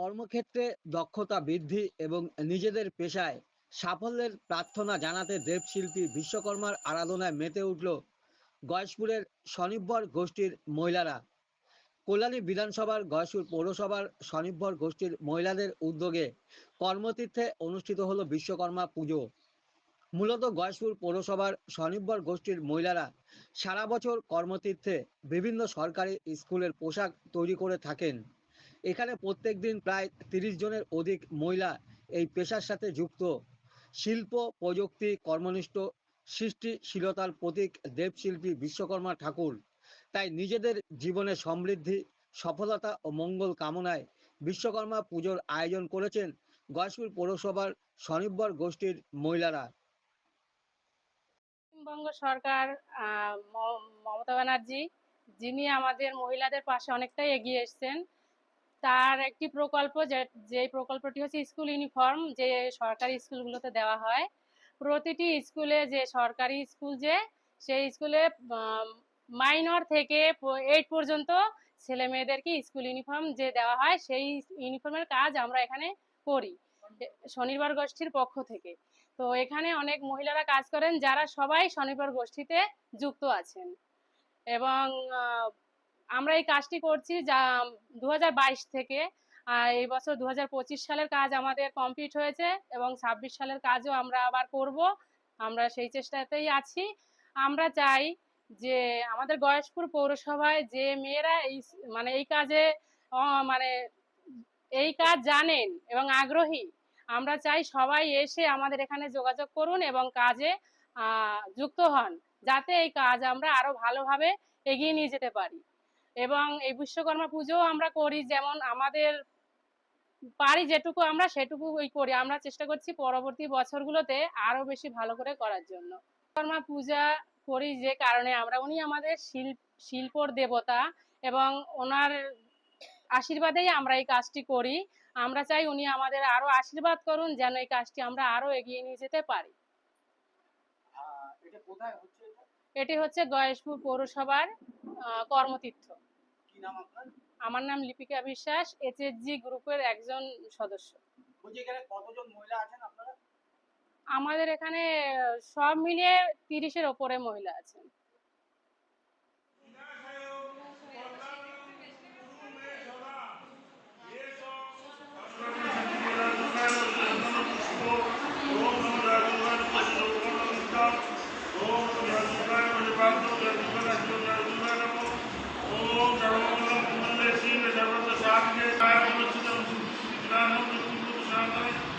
কর্মক্ষেত্রে দক্ষতা বৃদ্ধি এবং নিজেদের পেশায় সাফল্যের প্রার্থনা জানাতে দেবশিল্পী বিশ্বকর্মার আরাধনায় মেতে উঠল গয়েশপুরের স্বনির্ভর গোষ্ঠীর মহিলারা। কল্যাণী বিধানসভার গয়েশপুর পৌরসভার স্বনির্ভর গোষ্ঠীর মহিলাদের উদ্যোগে কর্মতীর্থে অনুষ্ঠিত হলো বিশ্বকর্মা পুজো। মূলত গয়েশপুর পৌরসভার স্বনির্ভর গোষ্ঠীর মহিলারা সারা বছর কর্মতীর্থে বিভিন্ন সরকারি স্কুলের পোশাক তৈরি করে থাকেন। এখানে প্রত্যেক দিন প্রায় তিরিশ জনের অধিক মহিলা এই পেশার সাথে যুক্ত। শিল্প, প্রযুক্তি, কর্মনিষ্ঠ, সৃষ্টিশীলতার প্রতীক দেবশিল্পী বিশ্বকর্মা ঠাকুর। তাই নিজেদের জীবনে সমৃদ্ধি, সফলতা ও মঙ্গল কামনায় বিশ্বকর্মা পুজোর আয়োজন করেছেন গয়েশপুর পৌরসভার স্বনির্ভর গোষ্ঠীর মহিলারা। পশ্চিমবঙ্গ সরকার মমতা ব্যানার্জি, যিনি আমাদের মহিলাদের পাশে অনেকটাই এগিয়ে এসেছেন। তার একটি প্রকল্প যে প্রকল্পটি হচ্ছে স্কুল ইউনিফর্ম, যে সরকারি স্কুলগুলোতে দেওয়া হয়, প্রতিটি স্কুলে যে সরকারি স্কুল যে, সেই স্কুলে মাইনর থেকে এইট পর্যন্ত ছেলে মেয়েদেরকে স্কুল ইউনিফর্ম যে দেওয়া হয়, সেই ইউনিফর্মের কাজ আমরা এখানে করি, শনিবার গোষ্ঠীর পক্ষ থেকে। তো এখানে অনেক মহিলারা কাজ করেন, যারা সবাই স্বনির্ভর গোষ্ঠীতে যুক্ত আছেন। এবং আমরা এই কাজটি করছি যা দু হাজার বাইশ থেকে এই বছর দু হাজার পঁচিশ সালের কাজ আমাদের কমপ্লিট হয়েছে এবং ছাব্বিশ সালের কাজও আমরা আবার করব। আমরা সেই চেষ্টাতেই আছি। আমরা চাই যে আমাদের গয়েশপুর পৌরসভায় যে মেয়েরা এই মানে এই কাজে মানে এই কাজ জানেন এবং আগ্রহী, আমরা চাই সবাই এসে আমাদের এখানে যোগাযোগ করুন এবং কাজে যুক্ত হন, যাতে এই কাজ আমরা আরও ভালোভাবে এগিয়ে নিয়ে যেতে পারি। এবং এই বিশ্বকর্মা পুজো আমরা করি যেমন আমাদের পারি যেটুকু আমরা সেটুকু ওই করি। আমরা চেষ্টা করছি পরবর্তী বছরগুলোতে আরও বেশি ভালো করে করার জন্য। বিশ্বকর্মা পূজা করি যে কারণে আমরা উনি আমাদের শিল্প শিল্পর দেবতা এবং ওনার আশীর্বাদেই আমরা এই কাজটি করি। আমরা চাই উনি আমাদের আরও আশীর্বাদ করুন যেন এই কাজটি আমরা আরও এগিয়ে নিয়ে যেতে পারি। এটা হচ্ছে গয়েশপুর পৌরসভার কর্মতীর্থ। আমার নাম লিপিকা বিশ্বাস এইচএসজি গ্রুপের একজন সদস্য। কতজন মহিলা আছেন আপনারা? আমাদের এখানে সব মিলিয়ে তিরিশের ওপরে মহিলা আছেন। Bye-bye.